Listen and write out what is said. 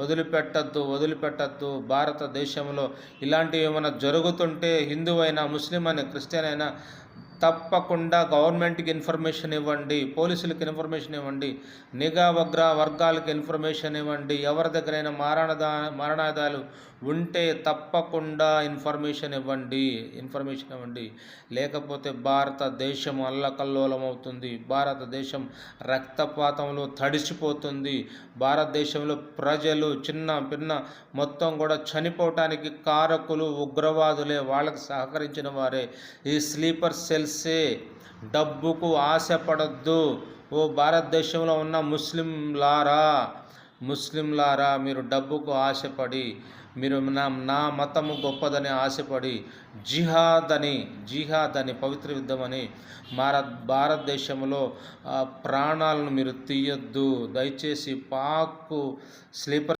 వదిలిపెట్టద్దు వదిలిపెట్టద్దు. భారతదేశంలో ఇలాంటివి ఏమైనా జరుగుతుంటే హిందువైనా ముస్లిం అయినా క్రిస్టియన్ అయినా తప్పకుండా గవర్నమెంట్కి ఇన్ఫర్మేషన్ ఇవ్వండి పోలీసులకు ఇన్ఫర్మేషన్ ఇవ్వండి నిఘా వగ్ర వర్గాలకు ఇన్ఫర్మేషన్ ఇవ్వండి ఎవరి దగ్గరైనా మారణదా మరణాదాలు ఉంటే తప్పకుండా ఇన్ఫర్మేషన్ ఇవ్వండి ఇన్ఫర్మేషన్ ఇవ్వండి. లేకపోతే భారతదేశం అల్లకల్లోలం అవుతుంది భారతదేశం రక్తపాతంలో తడిసిపోతుంది భారతదేశంలో ప్రజలు చిన్న పిన్న మొత్తం కూడా చనిపోవటానికి కారకులు ఉగ్రవాదులే వాళ్ళకి సహకరించిన వారే. ఈ స్లీపర్ సెల్ సెల్సే డబ్బుకు ఆశపడద్దు. ఓ భారతదేశంలో ఉన్న ముస్లింలారా ముస్లింలారా మీరు డబ్బుకు ఆశపడి మీరు నా నా మతము గొప్పదని ఆశపడి జిహాద్ అని జిహాద్ అని పవిత్ర యుద్ధం అని భారత్ భారతదేశంలో ప్రాణాలను మీరు తీయొద్దు. దయచేసి పాక్కు స్లీపర్